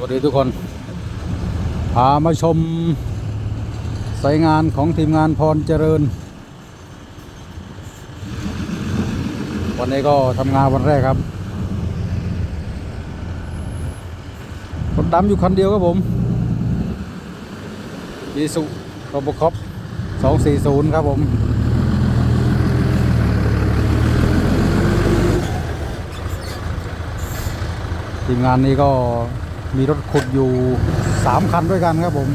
สวัสดีทุกคน พามาชมสายงานของทีมงานพรเจริญ วันนี้ก็ทำงานวันแรกครับรถดำอยู่คันเดียวครับผมอีสุโรบคอป240 ครับผมทีมงานนี้ก็ มีรถขุดอยู่3คันด้วยกันครับผม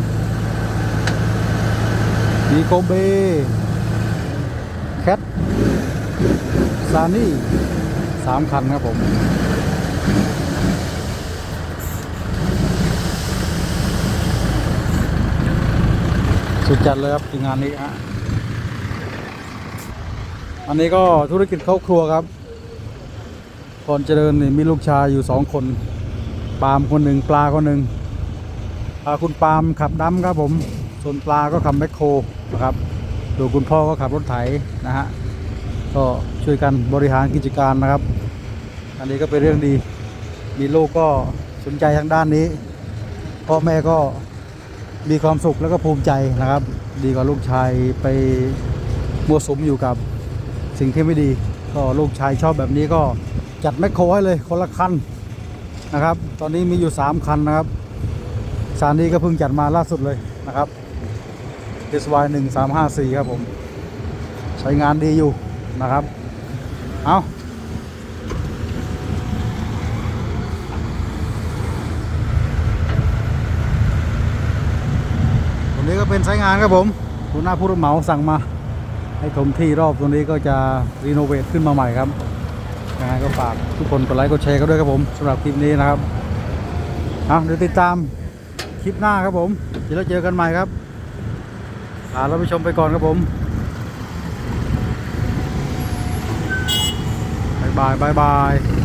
มีโกเบแคทซานี่สามคันครับผมสุดจัดเลยครับทีงานนี้ฮะอันนี้ก็ธุรกิจครอบครัวครับพรเจริญนี่มีลูกชายอยู่สองคน ปาล์มคนหนึ่งปลาคนหนึ่งคุณปาล์มขับดำครับผม ส่วนปลาก็ขับแมคโครนะครับดูคุณพ่อก็ขับรถไถนะฮะก็ช่วยกันบริหารกิจการนะครับ อันนี้ก็เป็นเรื่องดี มีลูกก็สนใจทางด้านนี้พ่อแม่ก็มีความสุขแล้วก็ภูมิใจนะครับ ดีกว่าลูกชายไปมัวสุมอยู่กับสิ่งที่ไม่ดี ก็ลูกชายชอบแบบนี้ก็จัดแมคโครให้เลยคนละคัน นะครับ ตอนนี้มีอยู่ 3 คันนะครับซารนี้ก็เพิ่งจัดมาล่าสุดเลยนะครับ SY 1 3 5 4ครับผม ใช้งานดีอยู่นะครับ เอาตรงนี้ก็เป็นใช้งานครับผมคุณหน้าผู้รับเหมาสั่งมา ให้ถมที่รอบตรงนี้ก็จะรีโนเวทขึ้นมาใหม่ครับังไงก็ฝากทุกคนกดไลค์กดแชร์กันด้วยครับผมสำหรับคลิปนี้นะครับเอาเดี๋ยวติดตามคลิปหน้าครับผม เดี๋ยวเราเจอกันใหม่ครับลาเราไปชมไปก่อนครับผมบายบายบายบาย